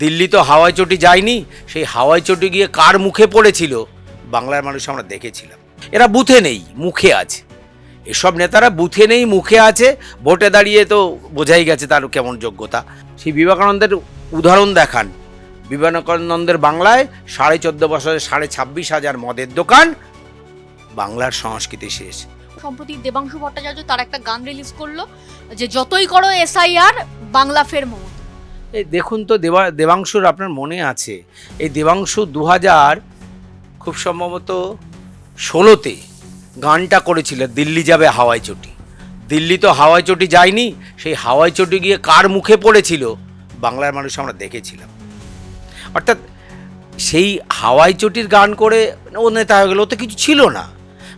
দিল্লি তো হাওয়াই চটি যায়নি, সেই হাওয়াই চটি গিয়ে কার মুখে পড়েছিল? বাংলার মানুষ আমরা দেখেছিলাম। এরা বুথে নেই, মুখে আছে। এসব নেতারা বুথে নেই, মুখে আছে, ভোটে দাঁড়িয়ে তো বোঝাই গেছে তার কেমন যোগ্যতা। সেই বিবেকানন্দের উদাহরণ দেখান। বিবেকানন্দের বাংলায় সাড়ে চোদ্দ বছরে সাড়ে ছাব্বিশ হাজার মদের দোকান, বাংলার সংস্কৃতি শেষ। সম্প্রতি দেবাংশু ভট্টাচার্য তার একটা গান রিলিজ করল, যে যতই করো এসআইআর, বাংলা ফের মমতা। এই দেখুন তো দেবা, দেবাংশুর আপনার মনে আছে। এই দেবাংশু দু হাজার খুব সম্ভবত ষোলোতে গানটা করেছিল, দিল্লি যাবে হাওয়াই চটি। দিল্লি তো হাওয়াই চটি যায়নি, সেই হাওয়াই চটি গিয়ে কার মুখে পড়েছিল? বাংলার মানুষ আমরা দেখেছিলাম। অর্থাৎ সেই হাওয়াই চটির গান করে ও নেতা হয়ে গেল তো কিছু ছিল না।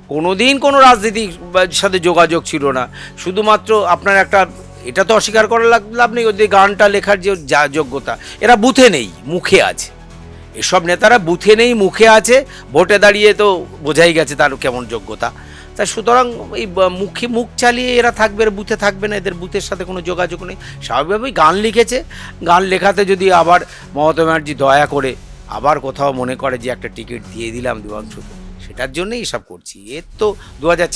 কোনোদিন কোনো রাজনীতির সাথে যোগাযোগ ছিল না। শুধুমাত্র আপনার একটা এটা তো অস্বীকার করার লাভ নেই, ওদের গানটা লেখার যে যা যোগ্যতা। এরা বুথে নেই, মুখে আছে। এসব নেতারা বুথে নেই, মুখে আছে, ভোটে দাঁড়িয়ে তো বোঝাই গেছে তার কেমন যোগ্যতা। তা সুতরাং এই মুখে মুখ চালিয়ে এরা থাকবে, এরা বুথে থাকবে না, এদের বুথের সাথে কোনো যোগাযোগ নেই। স্বাভাবিকভাবেই গান লিখেছে। গান লেখাতে যদি আবার মমতা ব্যানার্জি দয়া করে আবার কোথাও মনে করে যে একটা টিকিট দিয়ে দিলাম দেবাংশুকে সেটার জন্যই এসব করছি। এর তো দু হাজার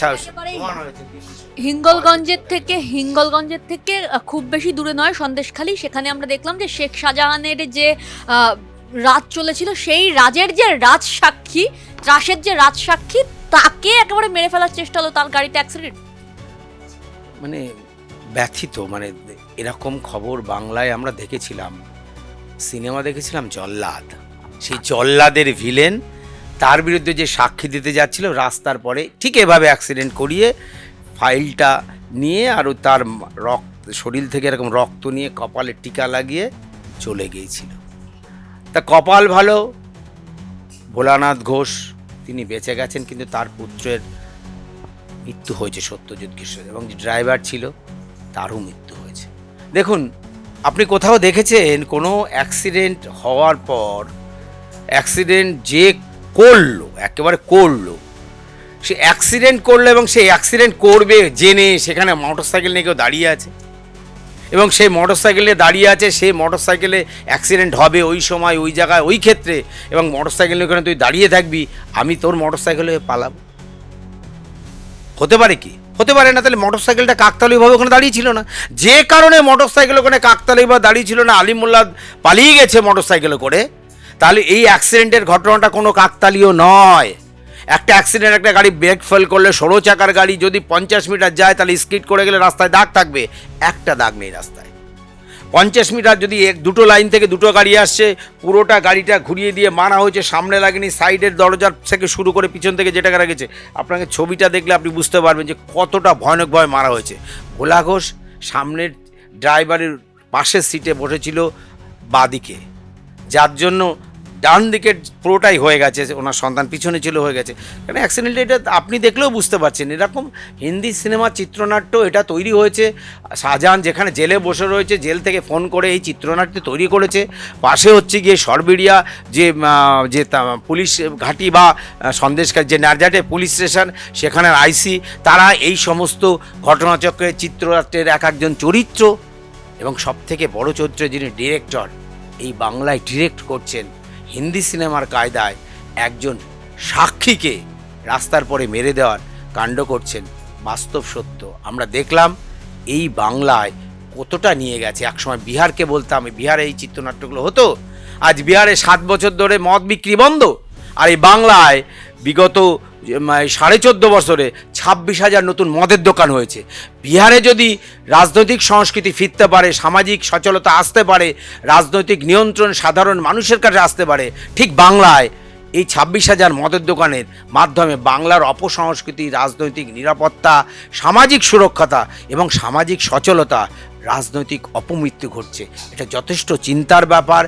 হিঙ্গলগঞ্জের থেকে হিঙ্গলগঞ্জের থেকে খুব বেশি দূরে নয় সন্দেশখালী। সেখানে আমরা দেখলাম যে শেখ শাহজাহানের যে রাজ চলেছিল সেই রাজের যে রাজ সাক্ষী ত্রাসের যে রাজ সাক্ষী তাকে একেবারে মেরে ফেলার চেষ্টা হলো তার গাড়িতে অ্যাক্সিডেন্ট মানে ব্যথিত মানে এরকম খবর বাংলায় আমরা দেখেছিলাম সিনেমা দেখেছিলাম জল্লাদ। সেই জল্লাদের ভিলেন তার বিরুদ্ধে যে সাক্ষী দিতে যাচ্ছিল, রাস্তার পরে ঠিক এভাবে অ্যাক্সিডেন্ট করিয়ে ফাইলটা নিয়ে আর ও তার রক্ত, শরীর থেকে এরকম রক্ত নিয়ে কপালে টিকা লাগিয়ে চলে গিয়েছিল। তা কপাল ভালো, ভোলানাথ ঘোষ তিনি বেঁচে গেছেন, কিন্তু তার পুত্রের মৃত্যু হয়েছে সত্যজিৎ কিশোর এবং যে ড্রাইভার ছিল তারও মৃত্যু হয়েছে। দেখুন, আপনি কোথাও দেখেছেন কোনো অ্যাক্সিডেন্ট হওয়ার পর অ্যাক্সিডেন্ট যে করল, একেবারে করল। সে অ্যাক্সিডেন্ট করল এবং সে অ্যাক্সিডেন্ট করবে জেনে সেখানে মোটর সাইকেল নিয়ে কেউ দাঁড়িয়ে আছে। এবং সেই মোটর সাইকেলে দাঁড়িয়ে আছে, সেই মোটর সাইকেলে অ্যাক্সিডেন্ট হবে ওই সময়, ওই জায়গায়, ওই ক্ষেত্রে। এবং মোটর সাইকেল ওখানে তুই দাঁড়িয়ে থাকবি, আমি তোর মোটর সাইকেলে পালাবো। হতে পারে কি? হতে পারে না, তাহলে মোটর সাইকেলটা কাকতালিভাবে ওখানে দাঁড়িয়ে ছিল না। যে কারণে মোটর সাইকেল ওখানে কাকতালীয়ভাবে দাঁড়িয়ে ছিল না আলী মোল্লা পালিয়ে গেছে মোটর সাইকেলে করে। তাহলে এই অ্যাক্সিডেন্টের ঘটনাটা কোনো কাকতালীয় নয়। একটা অ্যাক্সিডেন্ট একটা গাড়ি ব্রেক ফেল করলে ষোলো চাকার গাড়ি যদি পঞ্চাশ মিটার যায়, তাহলে স্কিড করে গেলে রাস্তায় দাগ থাকবে। একটা দাগ নেই রাস্তায়। পঞ্চাশ মিটার যদি এক, দুটো লাইন থেকে দুটো গাড়ি আসছে, পুরোটা গাড়িটা ঘুরিয়ে দিয়ে মারা হয়েছে, সামনে লাগেনি সাইডের দরজার থেকে শুরু করে পিছন থেকে যেটা গেছে। আপনাকে ছবিটা দেখলে আপনি বুঝতে পারবেন যে কতটা ভয়ানকভাবে মারা হয়েছে। ভোলা ঘোষ সামনের ড্রাইভারের পাশের সিটে বসেছিল বাদিকে। যার জন্য ডান দিকের পুরোটাই হয়ে গেছে ওনার সন্তান পিছনে ছিল হয়ে গেছে। কারণ অ্যাক্সিডেন্ট এটা আপনি দেখলেও বুঝতে পারছেন, এরকম হিন্দি সিনেমা চিত্রনাট্য এটা তৈরি হয়েছে, শাহজাহান যেখানে জেলে বসে রয়েছে, জেল থেকে ফোন করে এই চিত্রনাট্য তৈরি করেছে, পাশে হচ্ছে গিয়ে সরবেরিয়া যে যে পুলিশ ঘাঁটি বা সন্দেশকার যে নারজাটে পুলিশ স্টেশন সেখানের আইসি, তারা এই সমস্ত ঘটনাচক্রের চিত্রনাট্যের এক একজন চরিত্র এবং সব থেকে বড় চরিত্র যিনি ডিরেক্টর এই বাংলায় ডিরেক্ট করছেন হিন্দি সিনেমার কায়দায় একজন সাক্ষীকে রাস্তার পরে মেরে দেওয়ার কাণ্ড করছেন বাস্তব সত্য। আমরা দেখলাম এই বাংলায় কতটা নিয়ে গেছে। একসময় বিহারকে বলতাম, বিহারে এই চিত্রনাট্যগুলো হতো? আজ বিহারে সাত বছর ধরে মদ বিক্রি বন্ধ। আর এই বাংলায় বিগত সাড়ে চোদ্দ বছরে ছাব্বিশ হাজার নতুন মদের দোকান হয়েছে। বিহারে যদি রাজনৈতিক সংস্কৃতি ফিরতে পারে, সামাজিক সচলতা আসতে পারে, রাজনৈতিক নিয়ন্ত্রণ সাধারণ মানুষের কাছে আসতে পারে, ঠিক বাংলায় এই ছাব্বিশ হাজার মদের দোকানের মাধ্যমে বাংলার অপসংস্কৃতি, রাজনৈতিক নিরাপত্তা, সামাজিক সুরক্ষতা এবং সামাজিক সচলতা রাজনৈতিক অপমৃত্যু ঘটছে। এটা যথেষ্ট চিন্তার ব্যাপার।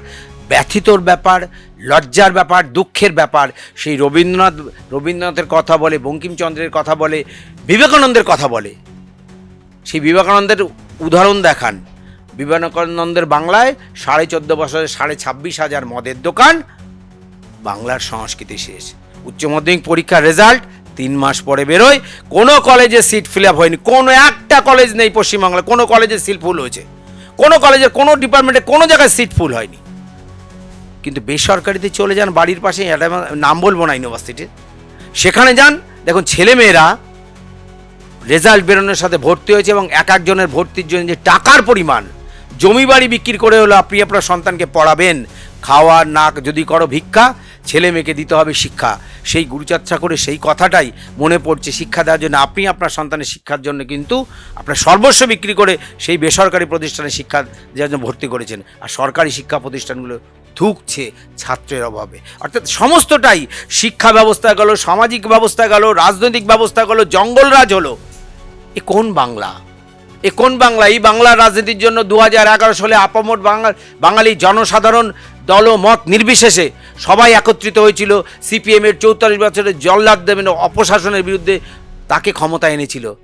ব্যথিতর ব্যাপার, লজ্জার ব্যাপার, দুঃখের ব্যাপার। সেই রবীন্দ্রনাথ, রবীন্দ্রনাথের কথা বলে, বঙ্কিমচন্দ্রের কথা বলে, বিবেকানন্দের কথা বলে। সেই বিবেকানন্দের উদাহরণ দেখান। বিবেকানন্দের বাংলায় সাড়ে চোদ্দ বছরে সাড়ে ছাব্বিশ হাজার মদের দোকান, বাংলার সংস্কৃতি শেষ। উচ্চ মাধ্যমিক পরীক্ষার রেজাল্ট, তিন মাস পরে বেরোয়। কোনো কলেজে সিট ফিল আপ হয়নি। কোনো একটা কলেজ নেই পশ্চিমবাংলায়। কোনো কলেজে সিট ফুল হয়েছে। কোনো কলেজের কোনো ডিপার্টমেন্টে কোনো জায়গায় সিট ফুল হয়নি। কিন্তু বেসরকারিতে চলে যান, বাড়ির পাশে নাম বলব না ইউনিভার্সিটির। সেখানে যান, দেখুন ছেলেমেয়েরা রেজাল্ট বেরোনোর সাথে ভর্তি হয়েছে এবং এক একজনের ভর্তির জন্য যে টাকার পরিমাণ জমি বাড়ি বিক্রি করে হলো, আপনি আপনার সন্তানকে পড়াবেন। খাওয়া নাক যদি করো ভিক্ষা ছেলে মেয়েকে দিতে হবে শিক্ষা। সেই গুরুচর্চা করে সেই কথাটাই মনে পড়ছে শিক্ষা দেওয়ার জন্য। আপনি আপনার সন্তানের শিক্ষার জন্য কিন্তু আপনার সর্বস্ব বিক্রি করে সেই বেসরকারি প্রতিষ্ঠানে শিক্ষা দেওয়ার জন্য ভর্তি করেছেন। আর সরকারি শিক্ষা প্রতিষ্ঠানগুলো থুকছে ছাত্রের অভাবে। অর্থাৎ সমস্তটাই শিক্ষা ব্যবস্থা গেল, সামাজিক ব্যবস্থা গেল, রাজনৈতিক ব্যবস্থা গেল জঙ্গলরাজ হলো। এ কোন বাংলা? এ কোন বাংলা? এই বাংলার রাজনীতির জন্য দু হাজার এগারো সালে আপামোট বাঙালি জনসাধারণ দলমত নির্বিশেষে সবাই একত্রিত হয়েছিল। সিপিএমের চৌত্রিশ বছরের জল্লাদ দেবেন অপশাসনের বিরুদ্ধে তাকে ক্ষমতা এনেছিল।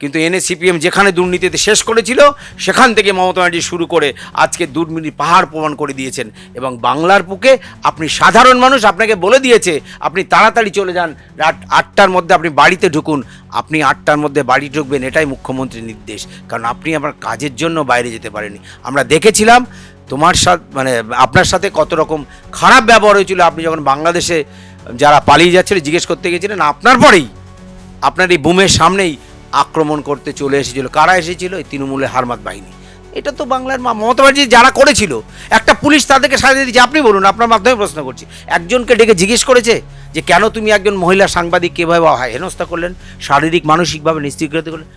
কিন্তু এনে সিপিএম যেখানে দুর্নীতিতে শেষ করেছিল, সেখান থেকে মমতা ব্যানার্জি শুরু করে আজকে দুর্নীতি পাহাড় প্রমাণ করে দিয়েছেন। এবং বাংলার বুকে আপনি সাধারণ মানুষ আপনাকে বলে দিয়েছে, আপনি তাড়াতাড়ি চলে যান, রাত আটটার মধ্যে আপনি বাড়িতে ঢুকুন। আপনি আটটার মধ্যে বাড়ি ঢুকবেন, এটাই মুখ্যমন্ত্রীর নির্দেশ। কারণ আপনি আমার কাজের জন্য বাইরে যেতে পারেনি আমরা দেখেছিলাম তোমার সাথে মানে আপনার সাথে কত রকম খারাপ ব্যবহার হয়েছিল? আপনি যখন বাংলাদেশে যারা পালিয়ে যাচ্ছিল, জিজ্ঞেস করতে গেছিলেন আপনার পরেই আপনার এই বুমের সামনেই আক্রমণ করতে চলে এসেছিল। কারা এসেছিল? এই তৃণমূলের হারমাত বাহিনী। এটা তো বাংলার মমতা ব্যানার্জি যারা করেছিল, একটা পুলিশ তাদেরকে সাজিয়ে দিচ্ছে আপনি বলুন, আপনার মাধ্যমে প্রশ্ন করছি। একজনকে ডেকে জিজ্ঞেস করেছে যে, কেন তুমি একজন মহিলা সাংবাদিক কীভাবে হেনস্থা করলেন? শারীরিক, মানসিকভাবে নিশ্চিত করলেন?